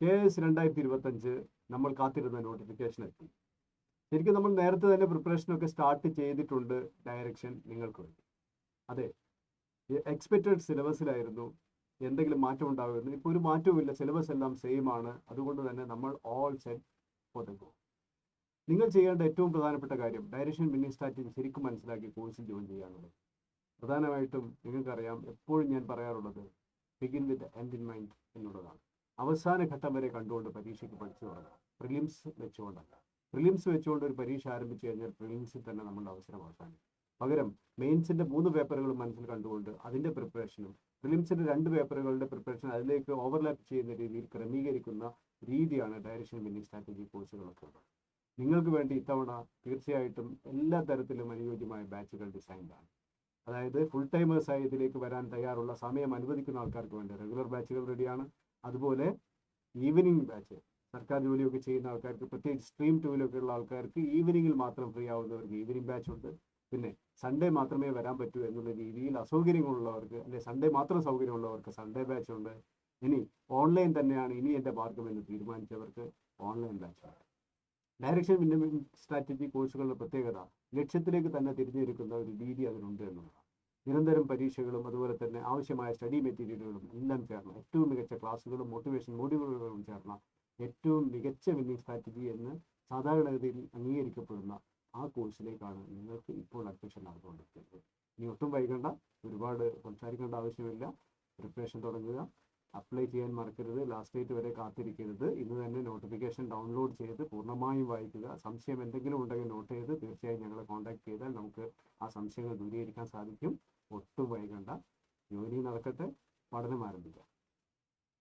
K S രണ്ടായിരത്തി ഇരുപത്തഞ്ച് നമ്മൾ കാത്തിരുന്ന നോട്ടിഫിക്കേഷൻ എത്തി. ശരിക്കും നമ്മൾ നേരത്തെ തന്നെ പ്രിപ്പറേഷനൊക്കെ സ്റ്റാർട്ട് ചെയ്തിട്ടുണ്ട് ഡയറക്ഷൻ നിങ്ങൾക്ക് വേണ്ടി. അതെ എക്സ്പെക്റ്റഡ് സിലബസിലായിരുന്നു എന്തെങ്കിലും മാറ്റം ഉണ്ടാകുമായിരുന്നു ഇപ്പോൾ ഒരു മാറ്റവുമില്ല സിലബസ് എല്ലാം സെയിം ആണ്. അതുകൊണ്ട് തന്നെ നമ്മൾ all set for the go നിങ്ങൾ ചെയ്യേണ്ട ഏറ്റവും പ്രധാനപ്പെട്ട കാര്യം ഡയറക്ഷൻ മിനി സ്ട്രാറ്റജി ശരിക്കും മനസ്സിലാക്കി കോഴ്സിൽ ജോയിൻ ചെയ്യാനുള്ളത്. പ്രധാനമായിട്ടും നിങ്ങൾക്കറിയാം എപ്പോഴും ഞാൻ പറയാറുള്ളത് begin with end in mind എന്നുള്ളതാണ്. അവസാന ഘട്ടം വരെ കണ്ടുകൊണ്ട് പരീക്ഷയ്ക്ക് പഠിച്ചു തുടങ്ങാം പ്രിലിംസ് വെച്ചുകൊണ്ടല്ല. പ്രിലിംസ് വെച്ചുകൊണ്ട് ഒരു പരീക്ഷ ആരംഭിച്ചു കഴിഞ്ഞാൽ പ്രിലിംസിൽ തന്നെ നമ്മുടെ അവസരം അവസാനിക്കും. പകരം മെയിൻസിന്റെ മൂന്ന് പേപ്പറുകളും മനസ്സിൽ കണ്ടുകൊണ്ട് അതിന്റെ പ്രിപ്പറേഷനും പ്രിലിംസിന്റെ രണ്ട് പേപ്പറുകളുടെ പ്രിപ്പറേഷൻ അതിലേക്ക് ഓവർലാപ്പ് ചെയ്യുന്ന രീതിയിൽ ക്രമീകരിക്കുന്ന രീതിയാണ് ഡയറക്ഷൻ ബില്ലിംഗ് സ്ട്രാറ്റജി കോഴ്സുകളൊക്കെ ഉള്ളത്. നിങ്ങൾക്ക് വേണ്ടി ഇത്തവണ തീർച്ചയായിട്ടും എല്ലാ തരത്തിലും അനുയോജ്യമായ ബാച്ചുകൾ ഡിസൈൻഡാണ് അതായത് ഫുൾ ടൈമേഴ്സായി ഇതിലേക്ക് വരാൻ തയ്യാറുള്ള സമയം അനുവദിക്കുന്ന ആൾക്കാർക്ക് വേണ്ടി റെഗുലർ ബാച്ചുകൾ റെഡിയാണ് അതുപോലെ ഈവനിങ് ബാച്ച് സർക്കാർ ജോലിയൊക്കെ ചെയ്യുന്ന ആൾക്കാർക്ക് പ്രത്യേകിച്ച് സ്ട്രീം ടൂവിലൊക്കെ ഉള്ള ആൾക്കാർക്ക് ഈവനിങ്ങിൽ മാത്രം ഫ്രീ ആവുന്നവർക്ക് ഈവനിങ് ബാച്ച് ഉണ്ട്. പിന്നെ സൺഡേ മാത്രമേ വരാൻ പറ്റൂ എന്നുള്ള രീതിയിൽ അസൗകര്യങ്ങളുള്ളവർക്ക് അല്ലെ സൺഡേ മാത്രം സൗകര്യമുള്ളവർക്ക് സൺഡേ ബാച്ച് ഉണ്ട്. ഇനി ഓൺലൈൻ തന്നെയാണ് ഇനി എന്റെ മാർഗം എന്ന് തീരുമാനിച്ചവർക്ക് ഓൺലൈൻ ബാച്ച് ഉണ്ട് ഡയറക്ഷൻ വിന്നമിംഗ് സ്ട്രാറ്റജി കോഴ്സുകളുടെ പ്രത്യേകത ലക്ഷ്യത്തിലേക്ക് തന്നെ തിരിഞ്ഞിരിക്കുന്ന ഒരു രീതി അതിനുണ്ട് എന്നുള്ളതാണ്. നിരന്തരം പരീക്ഷകളും അതുപോലെ തന്നെ ആവശ്യമായ സ്റ്റഡി മെറ്റീരിയലുകളും എല്ലാം ചേർന്ന ഏറ്റവും മികച്ച ക്ലാസ്സുകളും മോട്ടിവേഷൻ മോഡ്യൂളുകളും ചേർന്ന ഏറ്റവും മികച്ച വിന്നിംഗ് സ്ട്രാറ്റജി എന്ന് സാധാരണഗതിയിൽ അംഗീകരിക്കപ്പെടുന്ന ആ കോഴ്സിലേക്കാണ് നിങ്ങൾക്ക് ഇപ്പോൾ അഡ്മിഷൻ നടന്നുകൊണ്ടിരിക്കുന്നത്. ഇനി ഒട്ടും വൈകണ്ട. ഒരുപാട് സംസാരിക്കേണ്ട ആവശ്യമില്ല. പ്രിപ്പറേഷൻ തുടങ്ങുക. അപ്ലൈ ചെയ്യാൻ മറക്കരുത്. ലാസ്റ്റ് ഡേറ്റ് വരെ കാത്തിരിക്കരുത്. ഇന്ന് തന്നെ നോട്ടിഫിക്കേഷൻ ഡൗൺലോഡ് ചെയ്ത് പൂർണമായും വായിക്കുക. സംശയം എന്തെങ്കിലും ഉണ്ടെങ്കിൽ നോട്ട് ചെയ്ത് തീർച്ചയായും ഞങ്ങളെ കോൺടാക്ട് ചെയ്താൽ നമുക്ക് ആ സംശയങ്ങൾ ദൂരീകരിക്കാൻ സാധിക്കും. ഒട്ടും വൈകണ്ട. ജോലി നടക്കട്ടെ. പഠനം ആരംഭിക്കാം.